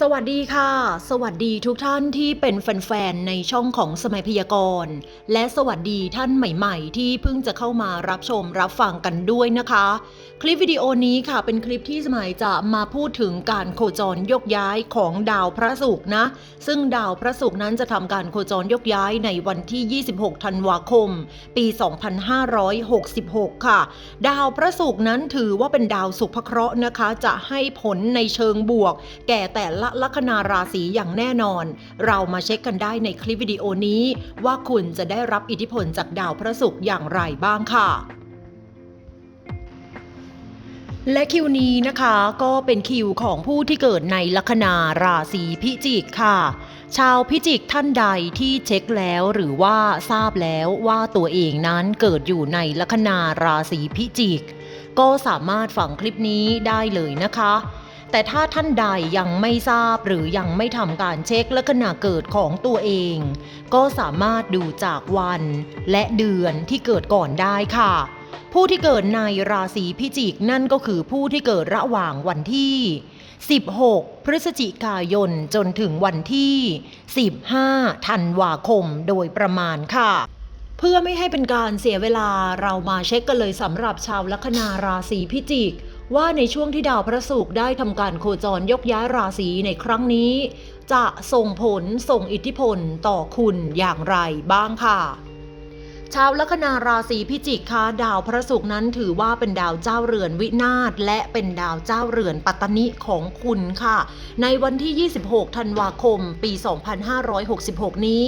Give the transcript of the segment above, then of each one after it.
สวัสดีค่ะ สวัสดีทุกท่านที่เป็นแฟนๆ ในช่องของสมัยพยากรณ์ และสวัสดีท่านใหม่ๆ ที่เพิ่งจะเข้ามารับชมรับฟังกันด้วยนะคะ คลิปวิดีโอนี้ค่ะเป็นคลิปที่สมัยจะมาพูดถึงการโคจรยกย้ายของดาวพระศุกร์นะ ซึ่งดาวพระศุกร์นั้นจะทำการโคจรยกย้ายในวันที่ 26 ธันวาคม ปี 2566 ค่ะ ดาวพระศุกร์นั้นถือว่าเป็นดาวสุภเคราะห์นะคะ จะให้ผลในเชิงบวก แก่แต่ละลัคนาราศีอย่างแน่นอน เรามาเช็คกันได้ในคลิปวิดีโอนี้ ว่าคุณจะได้รับอิทธิพลจากดาวพระศุกร์อย่างไรบ้างค่ะและคิวนี้นะคะก็เป็นคิวของผู้ที่เกิดในลัคนาราศีพิจิกค่ะ ชาวพิจิกท่านใดที่เช็คแล้วหรือว่าทราบแล้วว่าตัวเองนั้นเกิดอยู่ในลัคนาราศีพิจิก ก็สามารถฟังคลิปนี้ได้เลยนะคะ แต่ถ้าท่านใดยังไม่ทราบหรือยังไม่ทำการเช็คลัคนาเกิดของตัวเอง ก็สามารถดูจากวันและเดือนที่เกิดก่อนได้ค่ะ ผู้ที่เกิดในราศีพิจิกนั่นก็คือผู้ที่เกิดระหว่างวันที่ 16 พฤศจิกายนจนถึงวันที่ 15 ธันวาคมโดยประมาณค่ะเพื่อไม่ให้เป็นการเสียเวลาเรามาเช็คกันเลยสำหรับชาวลัคนาราศีพิจิก ว่าในช่วงที่ดาวพระศุกร์ได้ทำการโคจรยกย้ายราศีในครั้งนี้ จะส่งผลส่งอิทธิพลต่อคุณอย่างไรบ้างค่ะ ชาวลัคนาราศีพิจิกค่ะดาวพระศุกร์นั้นถือว่าเป็นดาวเจ้าเรือนวินาศและเป็นดาวเจ้าเรือนปัตตนิของคุณค่ะ ในวันที่ 26 ธันวาคม ปี 2566 นี้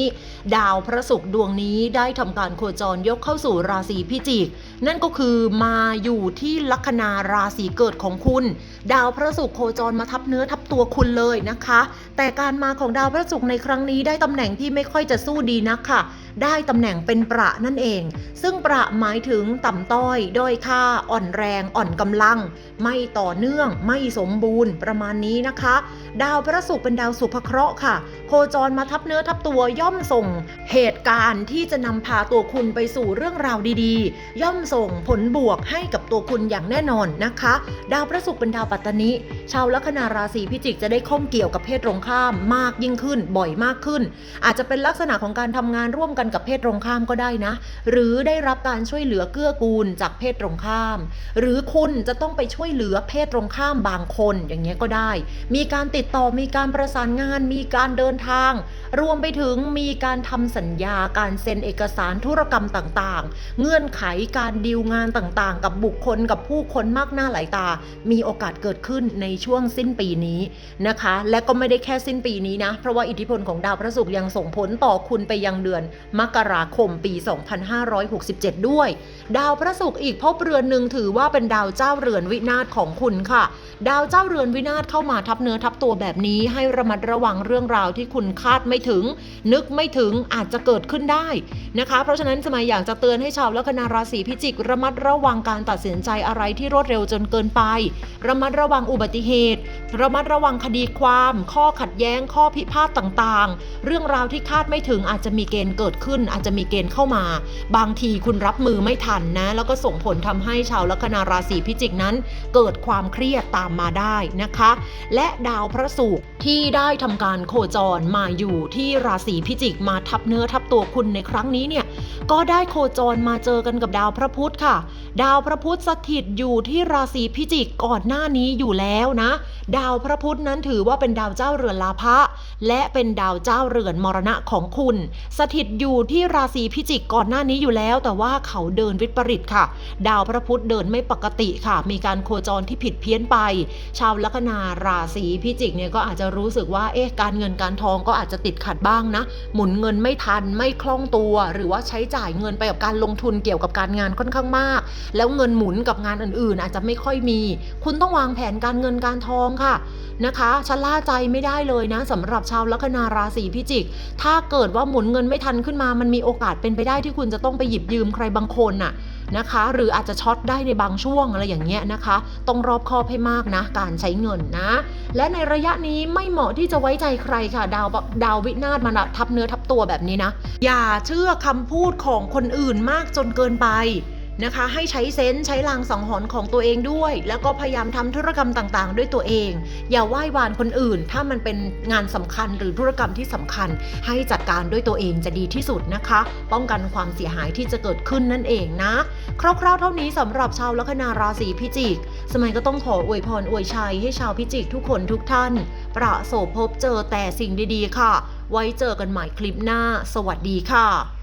ดาวพระศุกร์ดวงนี้ได้ทำการโคจรยกเข้าสู่ราศีพิจิก นั่นก็คือมาอยู่ที่ลัคนาราศีเกิดของคุณ ดาวพระศุกร์โคจรมาทับเนื้อทับตัวคุณเลยนะคะ แต่การมาของดาวพระศุกร์ในครั้งนี้ได้ตำแหน่งที่ไม่ค่อยจะสู้ดีนักค่ะ ได้ตำแหน่งเป็นประนั่นเอง ซึ่งประหมายถึงต่ำต้อยด้อยค่า อ่อนแรง อ่อนกำลัง ไม่ต่อเนื่อง ไม่สมบูรณ์ประมาณนี้นะคะ ดาวพระศุกร์เป็นดาวสุภเคราะห์ค่ะ โคจรมาทับเนื้อทับตัวย่อมส่ง เหตุการณ์ที่จะนำพาตัวคุณไปสู่เรื่องราวดีๆ ย่อมส่งผลบวกให้กับตัวคุณอย่างแน่นอนนะคะ ดาวพระศุกร์เป็นดาวปัตตนิชาวลัคนาราศีพิจิกจะได้ข้องเกี่ยวกับเพศตรงข้ามมากยิ่งขึ้น บ่อยมากขึ้น อาจจะเป็นลักษณะของการทำงานร่วมกันกับเพศตรงข้ามก็ได้นะ หรือได้รับการช่วยเหลือเกื้อกูลจากเพศตรงข้าม หรือคุณจะต้องไปช่วยเหลือเพศตรงข้ามบางคนอย่างเงี้ยก็ได้ มีการติดต่อมีการประสานงาน มีการเดินทาง รวมไปถึงมีการทำสัญญาการเซ็นเอกสารธุรกรรมต่างๆ เงื่อนไขการดีลงานต่างๆ กับบุคคลกับผู้คนมากหน้าหลายตา มีโอกาสเกิดขึ้นในช่วงสิ้นปีนี้นะคะ และก็ไม่ได้แค่สิ้นปีนี้นะ เพราะว่าอิทธิพลของดาวพระศุกร์ยังส่งผลต่อคุณไปยังเดือน มกราคมปี 2567 ด้วย ดาวพระศุกร์อีกภพเรือนหนึ่งถือว่าเป็นดาวเจ้าเรือนวินาศของคุณค่ะ ดาวเจ้าเรือนวินาศเข้ามาทับเนื้อทับตัวแบบนี้ ให้ระมัดระวังเรื่องราวที่คุณคาดไม่ถึง นึกไม่ถึงอาจจะเกิดขึ้นได้ นะคะ เพราะฉะนั้นสมัยอยากจะเตือนให้ชาวลัคนาราศีพิจิก ระมัดระวังการตัดสินใจอะไรที่รวดเร็วจนเกินไป ระมัดระวังอุบัติเหตุ ระมัดระวังคดีความ ข้อขัดแย้ง ข้อพิพาทต่างๆ เรื่องราวที่คาดไม่ถึงอาจจะมีเกณฑ์เกิดขึ้น อาจจะมีเกณฑ์เข้ามา บางทีคุณรับมือไม่ทันนะ แล้วก็ส่งผลทำให้ชาวลัคนาราศีพิจิกนั้น เกิดความเครียดตามมาได้นะคะ และดาวพระศุกร์ที่ได้ทำการโคจรมาอยู่ที่ราศีพิจิกมาทับเนื้อทับตัวคุณในครั้งนี้เนี่ยก็ได้โคจรมาเจอกันกับดาวพระพุธค่ะ ดาวพระพุธสถิตอยู่ที่ราศีพิจิกก่อนหน้านี้อยู่แล้วนะ ดาวพระพุธนั้นถือว่าเป็นดาวเจ้าเรือนลาภะและเป็นดาวเจ้าเรือนมรณะของคุณ สถิตอยู่ที่ราศีพิจิกก่อนหน้านี้อยู่แล้ว แต่ว่าเขาเดินวิปริตค่ะ ดาวพระพุธเดินไม่ปกติค่ะ มีการโคจรที่ผิดเพี้ยนไป ชาวลัคนาราศีพิจิกเนี่ยก็อาจจะรู้สึกว่าเอ๊ะการเงินการทองก็อาจจะติดขัดบ้างนะ หมุนเงินไม่ทันไม่คล่องตัวหรือว่าใช้จ่ายเงินไปกับการลงทุนเกี่ยวกับการงานค่อนข้างมาก แล้วเงินหมุนกับงานอื่นๆ อาจจะไม่ค่อยมี คุณต้องวางแผนการเงินการทองค่ะนะคะชะล่าใจไม่ได้เลยนะสำหรับชาวลัคนาราศีพิจิก ถ้าเกิดว่าหมุนเงินไม่ทันขึ้นมา มันมีโอกาสเป็นไปได้ที่คุณจะต้องไปหยิบยืมใครบางคนน่ะนะคะ หรืออาจจะช็อตได้ในบางช่วงอะไรอย่างเงี้ยนะคะ ต้องรอบคอบให้มากนะ การใช้เงินนะ และในระยะนี้ไม่เหมาะที่จะไว้ใจใครค่ะ ดาวดาววินาศมาทับเนื้อทับตัวแบบนี้นะ อย่าเชื่อคำพูดของคนอื่นมากจนเกินไป นะคะ ให้ใช้เซนส์ใช้ลางสังหรณ์ของตัวเองด้วย แล้วก็พยายามทำธุรกรรมต่างๆ ด้วยตัวเอง อย่าไหว้วานคนอื่น ถ้ามันเป็นงานสำคัญหรือธุรกรรมที่สำคัญ ให้จัดการด้วยตัวเองจะดีที่สุดนะคะ ป้องกันความเสียหายที่จะเกิดขึ้นนั่นเองนะ คร่าวๆเท่านี้สำหรับชาวลัคนาราศีพิจิก สมัยก็ต้องขออวยพรอวยชัยให้ชาวพิจิกทุกคนทุกท่าน ประสบพบเจอแต่สิ่งดีๆ ค่ะ ไว้เจอกันใหม่คลิปหน้า สวัสดีค่ะ